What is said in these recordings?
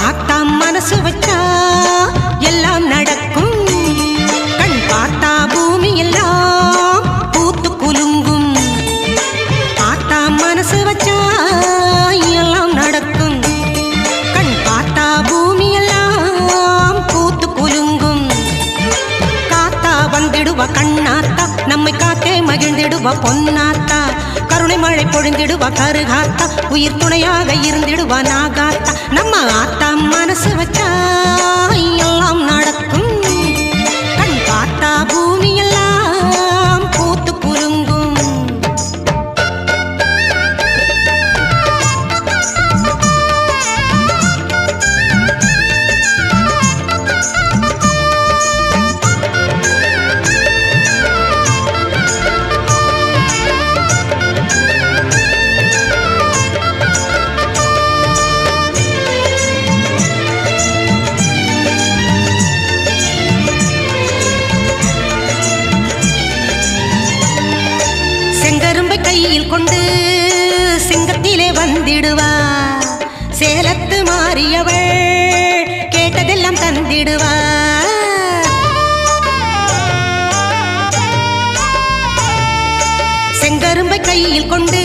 ஆத்தாம் மனசு வச்சா எல்லாம் நடக்கும். கண் பார்த்தா பூமி எல்லாம் பூத்து குலுங்கும். ஆத்தாம் மனசு வச்சா எல்லாம் நடக்கும். கண் பார்த்தா பூமி எல்லாம் பூத்து குலுங்கும். காத்தா வந்திடுவ கண்ணாத்தா நம்மை காத்தே மகிழ்ந்திடுவ பொன்னாத்தா. மழை பொழிந்திடுவ கருகாத்தா. உயிர் துணையாக இருந்திடுவா நாகாத்தா. நம்ம ஆத்தா மனசு வச்சா. கொண்டு சிங்கத்திலே வந்திடுவா. சேலத்து மாறியவள் கேட்டதெல்லாம் தந்திடுவா. செங்கரும்பை கையில் கொண்டு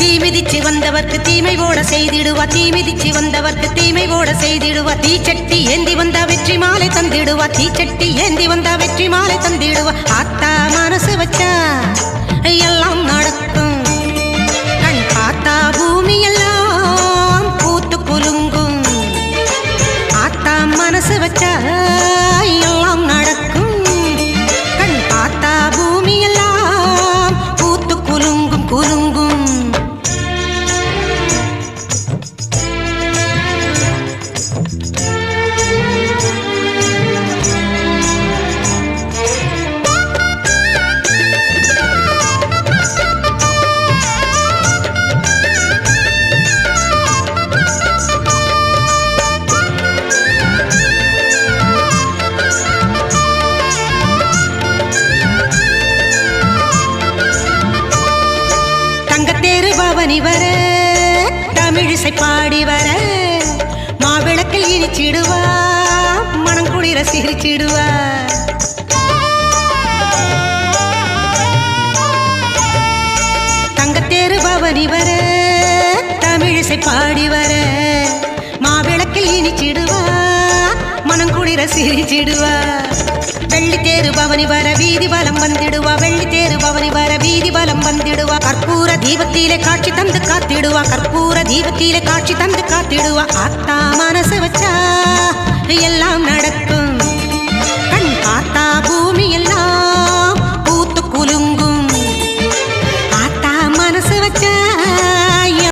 தீமிதிச்சு வந்தவர்க்கு தீமை ஓட செய்திடுவா. தீமிதிச்சு வந்தவர்க்கு தீமை ஓட செய்திடுவா. தீச்சட்டி ஏந்தி வந்தா வெற்றி மாலை தந்திடுவா. தீச்சட்டி ஏந்தி வந்தா வெற்றி மாலை தந்திடுவா. ஆத்தா மனசு வச்சா எல்லாம் நடக்கும். கண் பார்த்தா பூமி எல்லாம் பூத்து குலுங்கும். ஆத்தா மனசு வச்சா தங்கத்தேரு வர தமிழிசை பாடி வர மாவிளக்கில் இனிச்சிடுவா மனம் குளிர சிரிச்சிடுவா. தங்கத்தேரு பவனி வர தமிழிசை பாடி வர மாவிளக்கில் இனிச்சிடுவா மனம் குளிர சிரிச்சிடுவா. வெள்ளி தேரு பவனி வர வீதி வலம் வந்திடுவா வெள்ளி தேரு பவனி வர வீதி வந்திடுவா. கற்பூர தீபத்திலே காட்சி தந்து காத்திடுவா. கற்பூர தீபத்திலே காட்சி தந்து காத்திடுவா. ஆத்தா மனசு வச்சா